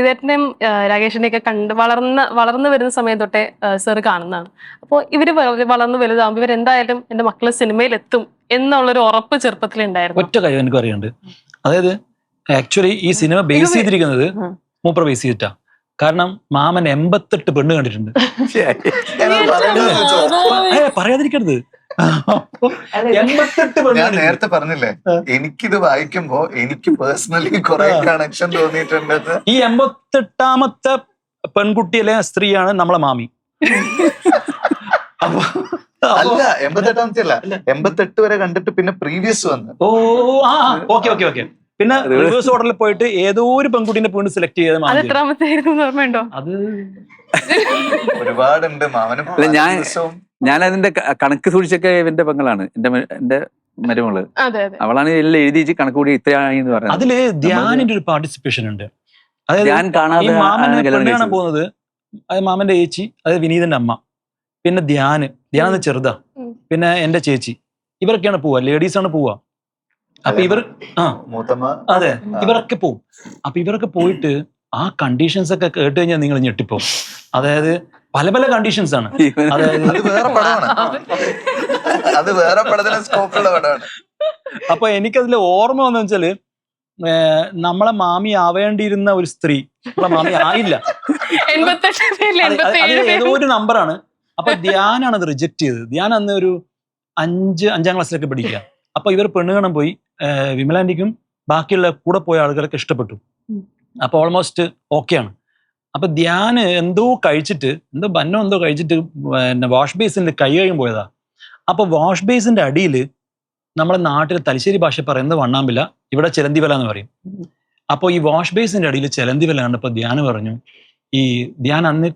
ഇതേട്ടനെയും രാകേഷിനെയും ഒക്കെ കണ്ട് വളർന്ന വളർന്നു വരുന്ന സമയം തൊട്ടേ സർ കാണുന്നതാണ്. അപ്പോൾ ഇവർ വ- വളർന്നു വലുതാകുമ്പോൾ ഇവരെന്തായാലും എന്റെ മക്കൾ സിനിമയിൽ എത്തും എന്നുള്ളൊരു ഉറപ്പ് ചെറുപ്പത്തിൽ ഉണ്ടായിരുന്നു ഒറ്റ കാര്യം എനിക്ക് അറിയുന്നുണ്ട് അതായത് ആക്ച്വലി ഈ സിനിമ ബേസ് ചെയ്തിരിക്കുന്നത്. മൂപ്പർ ബേസ് ചെയ്തിട്ടാ. കാരണം മാമൻ എൺപത്തെട്ട് പെണ്ണ് കണ്ടിട്ടുണ്ട്. പറയാതിരിക്കരുത്. ഞാൻ നേരത്തെ പറഞ്ഞില്ലേ എനിക്കിത് വായിക്കുമ്പോ എനിക്ക് പേഴ്സണലി കുറെ കണക്ഷൻ തോന്നിയിട്ടുണ്ട് ഈ എൺപത്തെട്ടാമത്തെ പെൺകുട്ടിയിലെ സ്ത്രീയാണ് നമ്മളെ മാമി. അപ്പൊ അല്ല എൺപത്തെട്ടാമത്തെ അല്ല. എൺപത്തെട്ട് വരെ കണ്ടിട്ട് പിന്നെ പ്രീവിയസ് വന്ന്. ഓ ആ ഓക്കെ ഓക്കെ ഓക്കെ. പിന്നെ റിവേഴ്സ് ഓർഡറിൽ പോയിട്ട് ഏതോ ഒരു പെൺകുട്ടീനെ വീണ്ടും സെലക്ട് ചെയ്ത് അത് ഒരുപാടുണ്ട് മാമനും ഞാൻ- ഞാൻ അതിന്റെ കണക്ക് സൂക്ഷിച്ചൊക്കെ ഇവന്റെ പെങ്ങളാണ്. എന്റെ എന്റെ മരുമകൾ. അതെ അതെ. അവളാണ് എല്ലാം എഴുതി കണക്ക് കൂടി ഇത്രയാണ് എന്ന് പറയുന്നത്. അതിൽ ധ്യാനിന്റെ ഒരു പാർട്ടിസിപ്പേഷൻ ഉണ്ട്. അതായത് ഞാൻ കാണാതെ പോകുന്നത്. അത് മാമന്റെ ഏച്ചി അതായത് വിനീതന്റെ അമ്മ. പിന്നെ ധ്യാന്. ധ്യാന ചെറുതാ. പിന്നെ എന്റെ ചേച്ചി. ഇവരൊക്കെയാണ് പോവാ ലേഡീസ് ആണ് പോവാ അപ്പൊ ഇവർ ആ. മൂത്തമ്മ. അതെ ഇവരൊക്കെ പോവും. അപ്പൊ ഇവരൊക്കെ പോയിട്ട് ആ കണ്ടീഷൻസ് ഒക്കെ കേട്ട് കഴിഞ്ഞാൽ നിങ്ങൾ ഞെട്ടിപ്പോവും. അതായത് പല പല കണ്ടീഷൻസ് ആണ്. അത് വേറെ പടമാണ്. അത് വേറെ പടത്തിന് സ്കോപ്പുള്ള പടമാണ്. അപ്പൊ എനിക്കതിൽ ഓർമ്മ വന്നു വെച്ചാൽ നമ്മളെ മാമി ആവേണ്ടിയിരുന്ന ഒരു സ്ത്രീ. നമ്മളെ മാമി ആയില്ല. ഏതോ ഒരു നമ്പറാണ്. അപ്പൊ ധ്യാനാണ് അത് റിജക്ട് ചെയ്തത്. ധ്യാൻ അന്ന് ഒരു അഞ്ച് അഞ്ചാം ക്ലാസ്സിലൊക്കെ പഠിക്കുക. അപ്പൊ ഇവർ പെണ്ണുകണം പോയി. വിമലാൻഡിക്കും ബാക്കിയുള്ള കൂടെ പോയ ആളുകളൊക്കെ ഇഷ്ടപ്പെട്ടു. അപ്പൊ ഓൾമോസ്റ്റ് ഓക്കെയാണ് അപ്പൊ ധ്യാന് എന്തോ കഴിച്ചിട്ട് എന്തോ ബന്നോ എന്തോ കഴിച്ചിട്ട് പിന്നെ വാഷ് ബേസിന്റെ കൈ കഴിയും പോയതാ. അപ്പൊ വാഷ് ബേസിന്റെ അടിയിൽ നമ്മുടെ നാട്ടിൽ തലശ്ശേരി ഭാഷ പറയുന്നത് വണ്ണാമ്പില ഇവിടെ ചിലന്തിവല എന്ന് പറയും. അപ്പോൾ ഈ വാഷ് ബേസിന്റെ അടിയിൽ ചിലന്തിവല കണ്ടപ്പോൾ ധ്യാന് പറഞ്ഞു ഈ ധ്യാൻ അന്ന്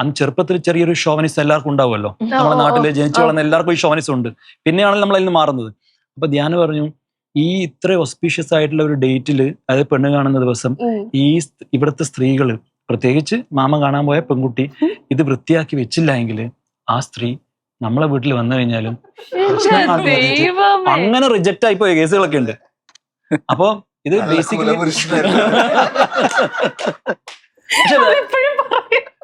അന്ന് ചെറുപ്പത്തിൽ ചെറിയൊരു ഷോവനിസ് എല്ലാവർക്കും ഉണ്ടാവുമല്ലോ. നമ്മുടെ നാട്ടിൽ ജനിച്ചു വളർന്ന എല്ലാവർക്കും ഈ ഷോവനിസ് ഉണ്ട്. പിന്നെയാണല്ലോ നമ്മൾ അതിന് നിന്ന് മാറുന്നത്. അപ്പൊ ധ്യാന് പറഞ്ഞു ഈ ഇത്ര ഒസ്പീഷ്യസ് ആയിട്ടുള്ള ഒരു ഡേറ്റിൽ അതായത് പെണ്ണ് കാണുന്ന ദിവസം ഈ ഇവിടുത്തെ സ്ത്രീകൾ പ്രത്യേകിച്ച് മാമ കാണാൻ പോയ പെൺകുട്ടി ഇത് വൃത്തിയാക്കി വെച്ചില്ല എങ്കിൽ ആ സ്ത്രീ നമ്മളെ വീട്ടിൽ വന്നു കഴിഞ്ഞാലും അങ്ങനെ റിജക്റ്റ് ആയി പോയ കേസുകളൊക്കെ ഉണ്ട്. അപ്പൊ ഇത് ബേസിക്കലി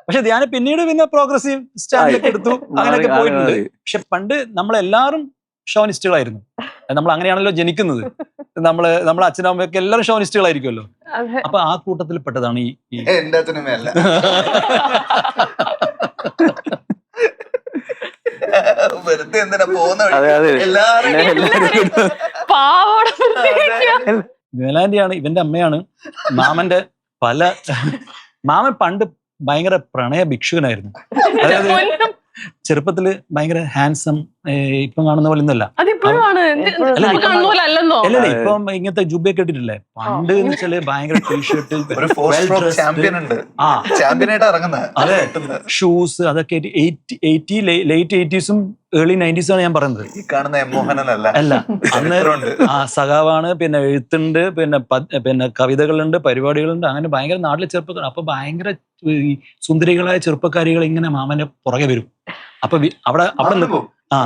പക്ഷെ ഞാൻ പിന്നീട് പിന്നെ പ്രോഗ്രസീവ് സ്റ്റാൻഡിലേക്ക് എടുത്തു. അങ്ങനെയൊക്കെ പോയിട്ടുണ്ട്. പക്ഷെ പണ്ട് നമ്മളെല്ലാരും ഷോനിസ്റ്റുകളായിരുന്നു നമ്മൾ അങ്ങനെയാണല്ലോ ജനിക്കുന്നത്. നമ്മൾ നമ്മളെ അച്ഛനും അമ്മയൊക്കെ എല്ലാവരും ഷോനിസ്റ്റുകളായിരിക്കുമല്ലോ. അപ്പൊ ആ കൂട്ടത്തിൽ പെട്ടതാണ് ഈ എന്റെ അച്ഛനുമല്ല വെറുതെ എന്തിനാ പോകുന്ന വഴി എല്ലാവരും പാവോടെ വൃത്തിയാക്കിയ. വേലാന്റിയാണ് ഇവന്റെ അമ്മയാണ്. മാമന്റെ പല മാമൻ പണ്ട് ഭയങ്കര പ്രണയ ഭിക്ഷുകനായിരുന്നു. അതായത് ചെറുപ്പത്തിൽ ഭയങ്കര ഹാൻസം ഇപ്പം കാണുന്ന പോലെ ഒന്നല്ല അല്ല, ഇപ്പൊ പോലെ അല്ലെന്നോ? അല്ലല്ലേ അതെ. ഇപ്പം ഇങ്ങനത്തെ ജുബയൊക്കെ ഇട്ടിട്ടില്ലേ? പണ്ട് എന്ന് വെച്ചാൽ ഭയങ്കര ടീഷർട്ട് ഒരു ഫോർ ചാമ്പ്യൻ ഉണ്ട്. ആ. ചാമ്പ്യനായിട്ട് ഇറങ്ങുന്നത്. ഷൂസ് അതൊക്കെ എയ്റ്റി ലേറ്റ് എയ്റ്റീസും ഏർലി നയന്റീസ് ആണ് ഞാൻ പറയുന്നത്. ഈ കാണുന്ന അല്ല. അന്ന് ആ സഖാവാണ് പിന്നെ എഴുത്തുണ്ട് പിന്നെ പിന്നെ കവിതകളുണ്ട് പരിപാടികളുണ്ട് അങ്ങനെ ഭയങ്കര നാട്ടിലെ ചെറുപ്പക്കാർ. അപ്പൊ ഭയങ്കര ഈ സുന്ദരികളായ ചെറുപ്പക്കാരികൾ ഇങ്ങനെ മാമന്റെ പുറകെ വരും. അപ്പൊ അവിടെ അവിടെ നിൽക്കും. ആ.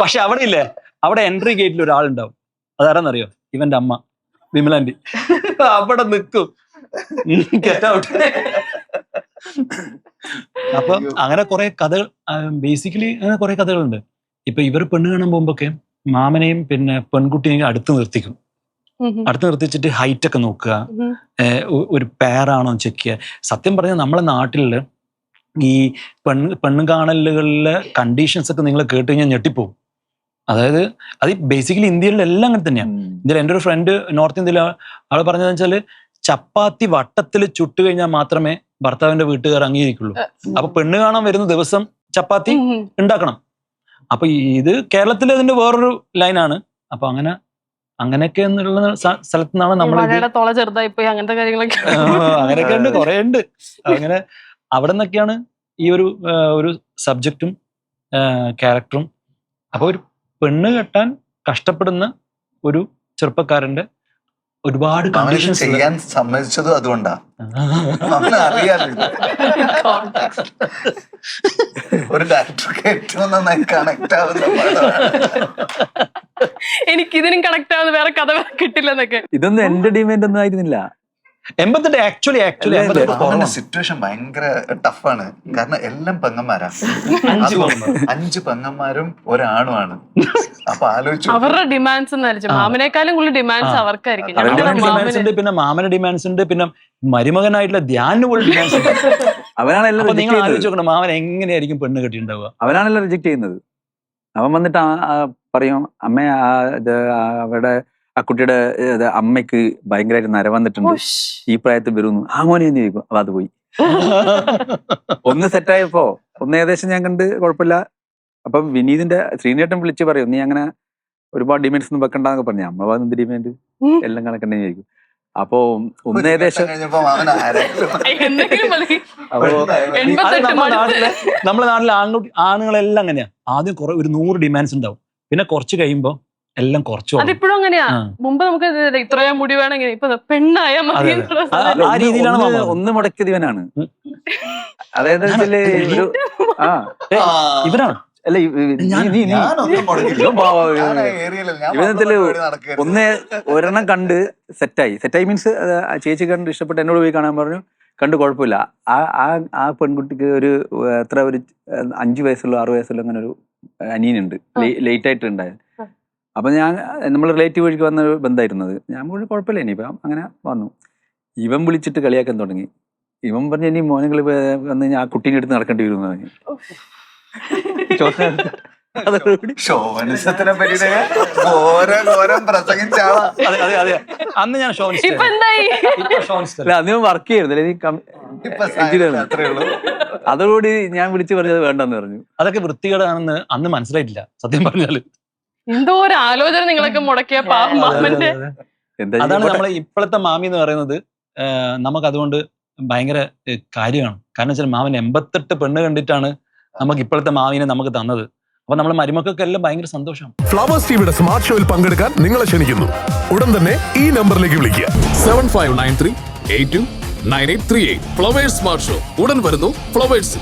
പക്ഷെ അവിടെ ഇല്ലേ അവിടെ എൻട്രി ഗേറ്റിൽ ഒരാളുണ്ടാവും. അതാരെന്നറിയോ? ഇവന്റെ അമ്മ വിമലാന്റി അവിടെ നിൽക്കും ഗെറ്റ് ഔട്ട് അപ്പൊ അങ്ങനെ കുറെ കഥകൾ ബേസിക്കലി അങ്ങനെ കുറെ കഥകളുണ്ട്. ഇപ്പൊ ഇവർ പെണ്ണ് കാണാൻ പോകുമ്പോഴൊക്കെ മാമനെയും പിന്നെ പെൺകുട്ടിയെയും അടുത്ത് നിർത്തിക്കും. അടുത്ത് നിർത്തിച്ചിട്ട് ഹൈറ്റ് ഒക്കെ നോക്കുക. ഒരു പെയറാണോ ചെക്ക് ചെയ്യുക. സത്യം പറഞ്ഞാൽ നമ്മളെ നാട്ടിൽ ഈ പെണ്ണ് പെണ്ണ് കാണലുകളിലെ കണ്ടീഷൻസ് ഒക്കെ നിങ്ങൾ കേട്ട് കഴിഞ്ഞാൽ ഞെട്ടിപ്പോവും. അതായത് അത് ബേസിക്കലി ഇന്ത്യയിലെല്ലാം അങ്ങനെ തന്നെയാണ് ഇതിൽ എന്റെ ഒരു ഫ്രണ്ട് നോർത്ത് ഇന്ത്യയിലെ ആൾ പറഞ്ഞതെന്ന് വെച്ചാൽ ചപ്പാത്തി വട്ടത്തിൽ ചുട്ട് കഴിഞ്ഞാൽ മാത്രമേ ഭർത്താവിന്റെ വീട്ടുകാർ അംഗീകരിക്കുള്ളൂ. അപ്പൊ പെണ്ണ് കാണാൻ വരുന്ന ദിവസം ചപ്പാത്തി. ഉണ്ടാക്കണം. അപ്പൊ ഇത് കേരളത്തിൽ അതിന്റെ വേറൊരു ലൈനാണ് അപ്പൊ അങ്ങനെ അങ്ങനെയൊക്കെ എന്നുള്ള സ്ഥ- സ്ഥലത്തു നിന്നാണ് നമ്മൾ അങ്ങനത്തെ കാര്യങ്ങളൊക്കെ. അങ്ങനെയൊക്കെ ഉണ്ട് കുറെ ഉണ്ട്. അങ്ങനെ അവിടെ നിന്നൊക്കെയാണ് ഈ ഒരു ഒരു സബ്ജക്റ്റും ക്യാരക്ടറും അപ്പൊ ഒരു പെണ്ണ് കെട്ടാൻ കഷ്ടപ്പെടുന്ന ഒരു ചെറുപ്പക്കാരന്റെ ഒരുപാട് അവനിത് കണ്ടീഷൻസ് ചെയ്യാൻ സമ്മതിച്ചതും അതുകൊണ്ടാ. ഒരു ഡയറക്ടർക്ക് ഏറ്റവും നന്നായി കണക്ട് ആവുന്ന പടമാണ് എനിക്ക് ഇതിനും കണക്ട് ആവുന്ന വേറെ കഥ കിട്ടില്ലെന്നൊക്കെ. ഇതൊന്നും എന്റെ ഡിമാൻഡ് ഒന്നും ആയിരുന്നില്ല. എൺപത്തെട്ട് ആക്ച്വലി ആക്ച്വലി സിറ്റുവേഷൻ ഭയങ്കര ടഫാണ് കാരണം എല്ലാം പെങ്ങന്മാരാ. അഞ്ച് പെങ്ങന്മാരും ഒരാണുമാണ്. അപ്പൊ ആലോചിച്ചു അവരുടെ ഡിമാൻഡ്സ്. മാമനേക്കാളും കൂടുതൽ ഡിമാൻഡ്സ് അവർക്കായിരിക്കും. പിന്നെ മാമന ഡിമാൻഡ്സ് ഉണ്ട് പിന്നെ മരുമകനായിട്ടുള്ള ധ്യാനിന് പോലും ഡിമാൻഡ്സ് ഉണ്ട്. അവനാണ് എല്ലാം നിങ്ങൾ. ആലോചിച്ച് നോക്കണം മാമൻ എങ്ങനെയായിരിക്കും പെണ്ണ് കെട്ടിണ്ടാവുക അവനാണല്ലോ റിജക്ട് ചെയ്യുന്നത്. അവൻ വന്നിട്ട് പറയും അമ്മ ഇത് ആ കുട്ടിയുടെ അമ്മയ്ക്ക് ഭയങ്കരമായിട്ട് നര വന്നിട്ടുണ്ട്. ഈ പ്രായത്തിൽ വരുന്നു. ആ മോനെ എന്ന് ചോദിക്കും. അപ്പൊ അത് പോയി. ഒന്ന് സെറ്റായപ്പോ ഒന്ന് ഏകദേശം ഞാൻ കണ്ട് കുഴപ്പമില്ല. അപ്പം വിനീതിന്റെ ശ്രീനേട്ടൻ വിളിച്ച് പറയും നീ അങ്ങനെ ഒരുപാട് ഡിമാൻഡ്സ് ഒന്നും വെക്കണ്ടെന്നൊക്കെ പറഞ്ഞു. അമ്മ വന്ന് ഡിമാൻഡ് എല്ലാം കണക്കണ്ടെന്ന് ചോദിക്കും. അപ്പോ ഒന്ന് ഏകദേശം നമ്മുടെ നാട്ടിലെ ആണുങ്ങളെല്ലാം അങ്ങനെയാ. ആദ്യം കുറെ ഒരു നൂറ് ഡിമാൻഡ്സ് ഉണ്ടാവും. പിന്നെ കുറച്ച് കഴിയുമ്പോ എല്ലാം കുറച്ചു. അതിപ്പോഴും അങ്ങനെയാ. മുമ്പ് നമുക്ക് ഇത് ഇത്രയും മുടി വേണമെങ്കിൽ ഇപ്പൊ പെണ്ണായ മതി. ആ- രീതിയിലാണ് ഒന്ന്. അതായത് ഒരു ആ. ഇവനാണ്? അല്ല ഇവനത്തിൽ. ഒന്ന് ഒരെണ്ണം കണ്ട് സെറ്റായി. സെറ്റായി മീൻസ് ചേച്ചി കണ്ട് ഇഷ്ടപ്പെട്ട് എന്നോട് പോയി കാണാൻ പറഞ്ഞു. കണ്ട് കുഴപ്പമില്ല. ആ ആ ആ പെൺകുട്ടിക്ക് ഒരു എത്ര ഒരു അഞ്ചു വയസ്സുള്ള ആറു വയസ്സുള്ള അങ്ങനെ ഒരു അനിയനുണ്ട്. ലേറ്റ് ആയിട്ട് ഉണ്ടായത്. അപ്പൊ ഞാൻ നമ്മൾ റിലേറ്റീവ് വഴിക്ക് വന്ന ബന്ധമായിരുന്നത് ഞാൻ കൂടി കുഴപ്പമില്ല ഇപ്പം അങ്ങനെ വന്നു. ഇവൻ വിളിച്ചിട്ട് കളിയാക്കാൻ തുടങ്ങി. ഇവൻ പറഞ്ഞു ഇനി മോനങ്ങൾ വന്ന് കഴിഞ്ഞാൽ ആ കുട്ടീനെ എടുത്ത് നടക്കേണ്ടി വരും എന്ന് പറഞ്ഞു. അന്ന് ഞാൻ ഇപ്പൊ എന്തായി? അല്ല അന്ന് വർക്ക് ചെയ്യുന്നില്ല നീ കം- ഇപ്പൊ engineer അത്രേ ഉള്ളൂ. അതോടുകൂടി ഞാൻ വിളിച്ചു പറഞ്ഞത് വേണ്ടെന്ന് പറഞ്ഞു. അതൊക്കെ വൃത്തികേടാണെന്ന് അന്ന് മനസ്സിലായിട്ടില്ല. സത്യം പറഞ്ഞാൽ. എന്തോ ഒരു ആലോചന നിങ്ങളൊക്കെ മുടക്കിയ മാമന്റെ അതാണ് നമ്മളെ ഇപ്പോഴത്തെ മാമി എന്ന് പറയുന്നത്. നമുക്ക് അതുകൊണ്ട് ഭയങ്കര കാര്യമാണ്. കാരണം വെച്ചാൽ മാമൻ എൺപത്തെട്ട് പെണ്ണ് കണ്ടിട്ടാണ് നമുക്ക് ഇപ്പോഴത്തെ മാവിനെ നമുക്ക് തന്നത്. അപ്പൊ നമ്മളെ മരുമക്കൾക്ക് എല്ലാം ഭയങ്കര സന്തോഷം. ഫ്ലവേഴ്സ് ടിവിയുടെ സ്മാർട്ട് ഷോയിൽ പങ്കെടുക്കാൻ നിങ്ങളെ ക്ഷണിക്കുന്നു. ഉടൻ തന്നെ ഈ നമ്പറിലേക്ക് വിളിക്കുക. Seven five nine three eight two nine eight three eight Flowers smart show ഉടൻ വരുന്നു ഫ്ലവേഴ്സ്